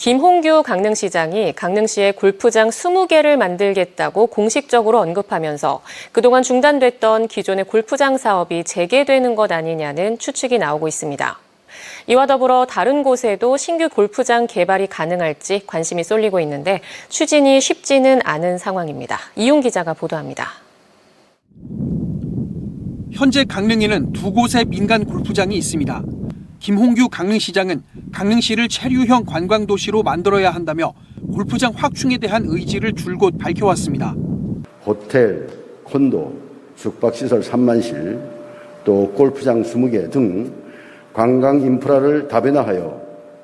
김홍규 강릉시장이 강릉시에 골프장 20개를 만들겠다고 공식적으로 언급하면서 그동안 중단됐던 기존의 골프장 사업이 재개되는 것 아니냐는 추측이 나오고 있습니다. 이와 더불어 다른 곳에도 신규 골프장 개발이 가능할지 관심이 쏠리고 있는데 추진이 쉽지는 않은 상황입니다. 이용 기자가 보도합니다. 현재 강릉에는 두 곳의 민간 골프장이 있습니다. 김홍규 강릉시장은 강릉시를 체류형 관광도시로 만들어야 한다며 골프장 확충에 대한 의지를 줄곧 밝혀왔습니다. 호텔, 콘도, 숙박시설 3만실, 또 골프장 20개 등 관광 인프라를 다변화하여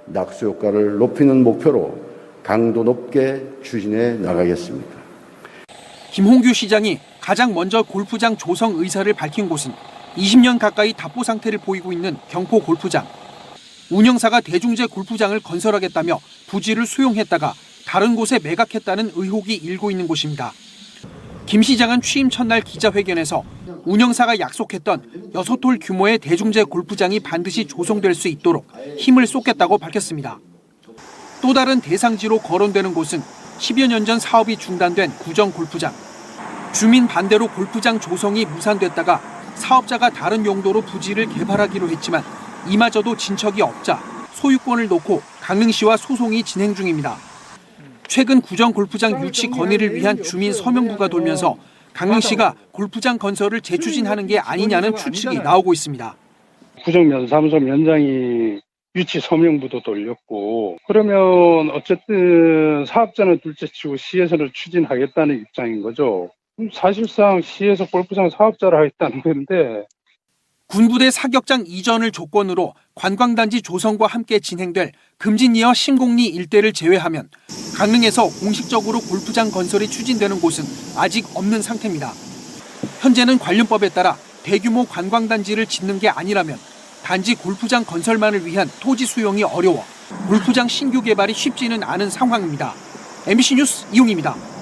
낙수 효과를 높이는 목표로 강도 높게 추진해 나가겠습니다. 김홍규 시장이 가장 먼저 골프장 조성 의사를 밝힌 곳은 20년 가까이 답보 상태를 보이고 있는 경포 골프장. 운영사가 대중제 골프장을 건설하겠다며 부지를 수용했다가 다른 곳에 매각했다는 의혹이 일고 있는 곳입니다. 김 시장은 취임 첫날 기자회견에서 운영사가 약속했던 6홀 규모의 대중제 골프장이 반드시 조성될 수 있도록 힘을 쏟겠다고 밝혔습니다. 또 다른 대상지로 거론되는 곳은 10여 년 전 사업이 중단된 구정 골프장. 주민 반대로 골프장 조성이 무산됐다가 사업자가 다른 용도로 부지를 개발하기로 했지만 이마저도 진척이 없자 소유권을 놓고 강릉시와 소송이 진행 중입니다. 최근 구정 골프장 유치 건의를 위한 주민 서명부가 돌면서 강릉시가 골프장 건설을 재추진하는 게 아니냐는 추측이 나오고 있습니다. 구정면사무소 면장이 유치 서명부도 돌렸고 그러면 어쨌든 사업자는 둘째치고 시에서는 추진하겠다는 입장인 거죠. 사실상 시에서 골프장 사업자를 하겠다는 건데 군부대 사격장 이전을 조건으로 관광단지 조성과 함께 진행될 금진이어 신공리 일대를 제외하면 강릉에서 공식적으로 골프장 건설이 추진되는 곳은 아직 없는 상태입니다. 현재는 관련법에 따라 대규모 관광단지를 짓는 게 아니라면 단지 골프장 건설만을 위한 토지 수용이 어려워 골프장 신규 개발이 쉽지는 않은 상황입니다. MBC 뉴스 이용입니다.